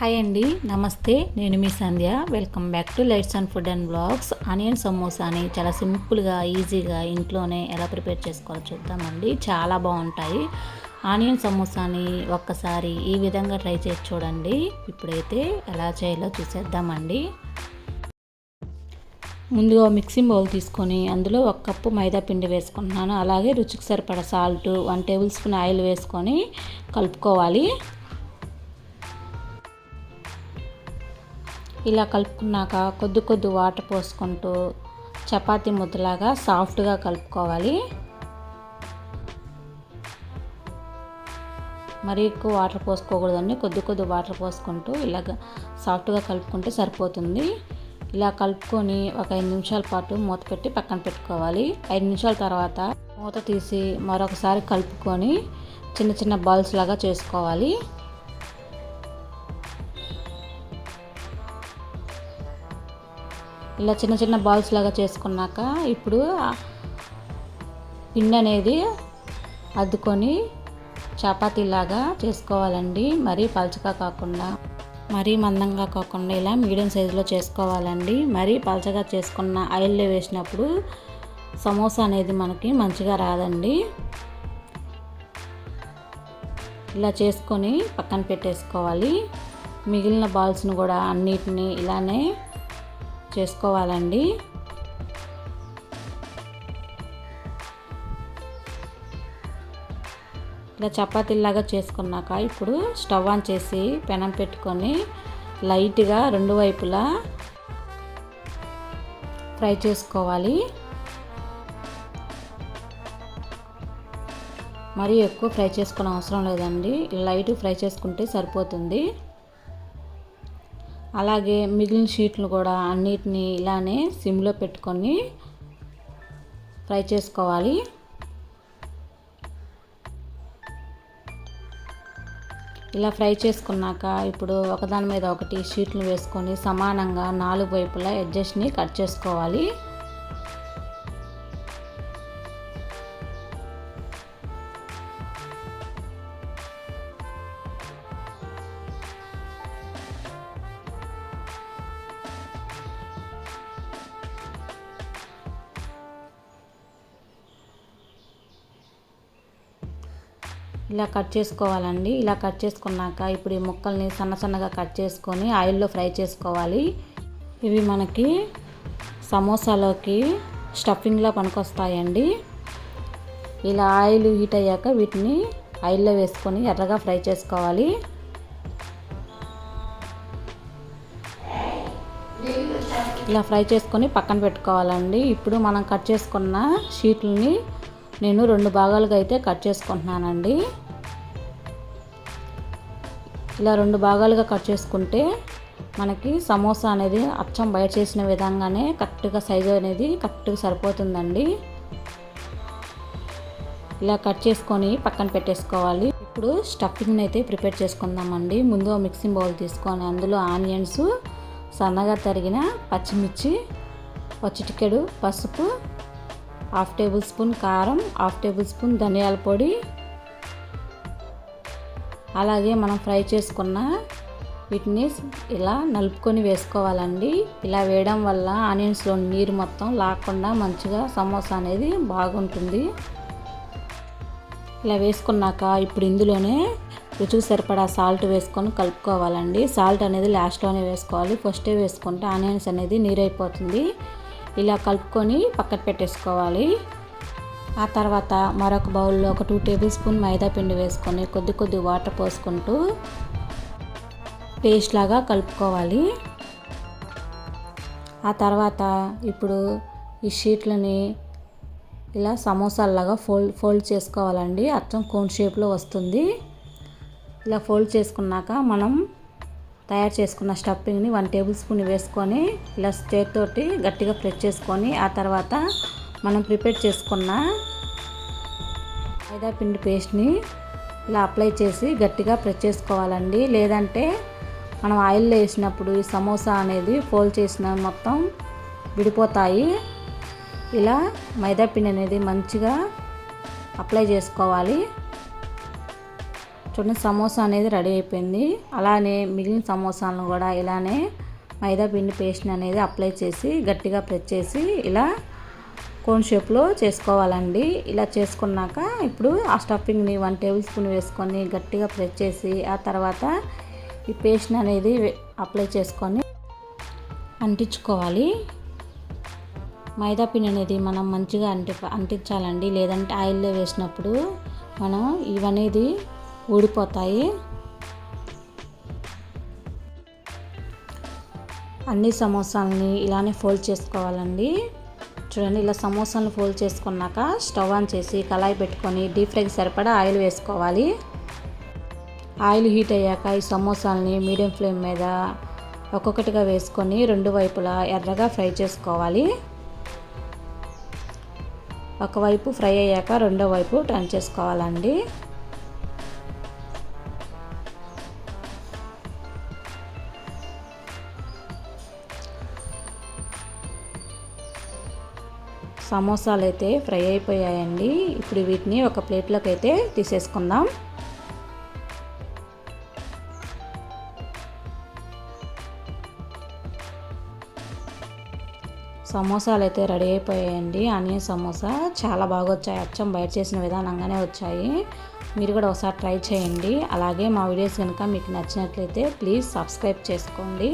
Hi అండి నమస్తే నేను మీ Sandhya. Welcome back to lights and food and blogs onion సమోసాని చాలా సింపుల్గా ఈజీగా ఇంట్లోనే ఎలా ప్రిపేర్ చేసుకోవాలో చూద్దామండి. చాలా బాగుంటాయి. ఆనియన్ సమోసాని ఒక్కసారి ఈ విధంగా ట్రై చేసి చూడండి. ఇప్పుడైతే ఎలా చేయాలో చూసేద్దామండి. ముందుగా మిక్సింగ్ బౌల్ తీసుకొని అందులో ఒక కప్పు మైదా పిండి వేసుకుంటున్నాను. అలాగే రుచికి సరిపడ salt one tablespoon oil వేసుకొని కలుపుకోవాలి. ఇలా కలుపుకున్నాక కొద్ది కొద్ది వాటర్ పోసుకుంటూ చపాతీ ముద్దలాగా సాఫ్ట్గా కలుపుకోవాలి. మరీ ఎక్కువ వాటర్ పోసుకోకూడదండి. కొద్ది కొద్ది వాటర్ పోసుకుంటూ ఇలాగ సాఫ్ట్గా కలుపుకుంటే సరిపోతుంది. ఇలా కలుపుకొని ఒక ఐదు నిమిషాల పాటు మూత పెట్టి పక్కన పెట్టుకోవాలి. ఐదు నిమిషాల తర్వాత మూత తీసి మరొకసారి కలుపుకొని చిన్న చిన్న బాల్స్ లాగా చేసుకోవాలి. ఇలా చిన్న చిన్న బాల్స్ లాగా చేసుకున్నాక ఇప్పుడు పిండి అనేది అద్దుకొని చపాతీలాగా చేసుకోవాలండి. మరీ పలచగా కాకుండా మరీ మందంగా కాకుండా ఇలా మీడియం సైజులో చేసుకోవాలండి. మరీ పలచగా చేసుకున్న ఆయిల్లో వేసినప్పుడు సమోసా అనేది మనకి మంచిగా రాదండి. ఇలా చేసుకొని పక్కన పెట్టేసుకోవాలి. మిగిలిన బాల్స్ని కూడా అన్నిటిని ఇలానే చేసుకోవాలండి. ఇలా చపాతీలాగా చేసుకున్నాక ఇప్పుడు స్టవ్ ఆన్ చేసి పెనం పెట్టుకొని లైట్గా రెండు వైపులా ఫ్రై చేసుకోవాలి. మరీ ఎక్కువ ఫ్రై చేసుకునే అవసరం లేదండి. లైట్ ఫ్రై చేసుకుంటే సరిపోతుంది. అలాగే మిగిలిన షీట్లు కూడా అన్నిటినీ ఇలానే సిమ్లో పెట్టుకొని ఫ్రై చేసుకోవాలి. ఇలా ఫ్రై చేసుకున్నాక ఇప్పుడు ఒకదాని మీద ఒకటి షీట్లు వేసుకొని సమానంగా నాలుగు వైపులా ఎడ్జస్ట్ని కట్ చేసుకోవాలి. ఇలా కట్ చేసుకోవాలండి. ఇలా కట్ చేసుకున్నాక ఇప్పుడు ఈ ముక్కల్ని సన్న సన్నగా కట్ చేసుకొని ఆయిల్లో ఫ్రై చేసుకోవాలి. ఇవి మనకి సమోసాలోకి స్టఫింగ్లో పనికొస్తాయండి. ఇలా ఆయిల్ హీట్ అయ్యాక వీటిని ఆయిల్లో వేసుకొని ఎర్రగా ఫ్రై చేసుకోవాలి. ఇలా ఫ్రై చేసుకొని పక్కన పెట్టుకోవాలండి. ఇప్పుడు మనం కట్ చేసుకున్న షీట్లని నేను రెండు భాగాలుగా అయితే కట్ చేసుకుంటున్నానండి. ఇలా రెండు భాగాలుగా కట్ చేసుకుంటే మనకి సమోసా అనేది అచ్చం బయట చేసిన విధంగానే కరెక్ట్గా సైజు అనేది కరెక్ట్గా సరిపోతుందండి. ఇలా కట్ చేసుకొని పక్కన పెట్టేసుకోవాలి. ఇప్పుడు స్టఫింగ్ని అయితే ప్రిపేర్ చేసుకుందామండి. ముందు మిక్సింగ్ బౌల్ తీసుకొని అందులో ఆనియన్స్ సన్నగా తరిగిన పచ్చిమిర్చి పచ్చిటికెడు పసుపు హాఫ్ టేబుల్ స్పూన్ కారం హాఫ్ టేబుల్ స్పూన్ ధనియాల పొడి. అలాగే మనం ఫ్రై చేసుకున్న వీటిని ఇలా నలుపుకొని వేసుకోవాలండి. ఇలా వేయడం వల్ల ఆనియన్స్లో నీరు మొత్తం లాక్కుండా మంచిగా సమోసా అనేది బాగుంటుంది. ఇలా వేసుకున్నాక ఇప్పుడు ఇందులోనే రుచికి సరిపడా సాల్ట్ వేసుకొని కలుపుకోవాలండి. సాల్ట్ అనేది లాస్ట్లోనే వేసుకోవాలి. ఫస్టే వేసుకుంటే ఆనియన్స్ అనేది నీరైపోతుంది. ఇలా కలుపుకొని పక్కన పెట్టేసుకోవాలి. ఆ తర్వాత మరొక బౌల్లో ఒక టూ టేబుల్ స్పూన్ మైదా పిండి వేసుకొని కొద్ది కొద్ది వాటర్ పోసుకుంటూ పేస్ట్ లాగా కలుపుకోవాలి. ఆ తర్వాత ఇప్పుడు ఈ షీట్లని ఇలా సమోసాలాగా ఫోల్డ్ ఫోల్డ్ చేసుకోవాలండి. అచ్చం కోన్ షేప్లో వస్తుంది. ఇలా ఫోల్డ్ చేసుకున్నాక మనం తయారు చేసుకున్న స్టఫింగ్ని వన్ టేబుల్ స్పూన్ వేసుకొని ఇలా చేతితోటి గట్టిగా ప్రెస్ చేసుకొని ఆ తర్వాత మనం ప్రిపేర్ చేసుకున్న మైదా పిండి పేస్ట్ని ఇలా అప్లై చేసి గట్టిగా ప్రెస్ చేసుకోవాలండి. లేదంటే మనం ఆయిల్లో వేసినప్పుడు ఈ సమోసా అనేది ఫోల్డ్ చేసిన మొత్తం విడిపోతాయి. ఇలా మైదా పిండి అనేది మంచిగా అప్లై చేసుకోవాలి. చూడండి సమోసా అనేది రెడీ అయిపోయింది. అలానే మిగిలిన సమోసాలను కూడా ఇలానే మైదా పిండి పేస్ట్ అనేది అప్లై చేసి గట్టిగా ప్రెస్ చేసి ఇలా కోన్ షేప్లో చేసుకోవాలండి. ఇలా చేసుకున్నాక ఇప్పుడు ఆ స్టఫింగ్ని వన్ టేబుల్ స్పూన్ వేసుకొని గట్టిగా ప్రెస్ చేసి ఆ తర్వాత ఈ పేస్ట్ అనేది అప్లై చేసుకొని అంటించుకోవాలి. మైదా పిండి అనేది మనం మంచిగా అంటి అంటించాలండి. లేదంటే ఆయిల్లో వేసినప్పుడు మనం ఇవనేది ఊడిపోతాయి. అన్ని సమోసాలని ఇలానే ఫోల్డ్ చేసుకోవాలండి. చూడండి ఇలా సమోసాలను ఫోల్డ్ చేసుకున్నాక స్టవ్ ఆన్ చేసి కళాయి పెట్టుకొని డీప్ ఫ్రైకి సరిపడా ఆయిల్ వేసుకోవాలి. ఆయిల్ హీట్ అయ్యాక ఈ సమోసాలని మీడియం ఫ్లేమ్ మీద ఒక్కొక్కటిగా వేసుకొని రెండు వైపులా ఎర్రగా ఫ్రై చేసుకోవాలి. ఒకవైపు ఫ్రై అయ్యాక రెండో వైపు టర్న్ చేసుకోవాలండి. సమోసాలు అయితే ఫ్రై అయిపోయాయండి. ఇప్పుడు వీటిని ఒక ప్లేట్లోకి అయితే తీసేసుకుందాం. సమోసాలు అయితే రెడీ అయిపోయాయండి. ఆనియన్ సమోసా చాలా బాగా వచ్చాయి అచ్చం బయట చేసిన విధానంగానే వచ్చాయి. మీరు కూడా ఒకసారి ట్రై చేయండి. అలాగే మా వీడియోస్ కనుక మీకు నచ్చినట్లయితే ప్లీజ్ సబ్స్క్రైబ్ చేసుకోండి.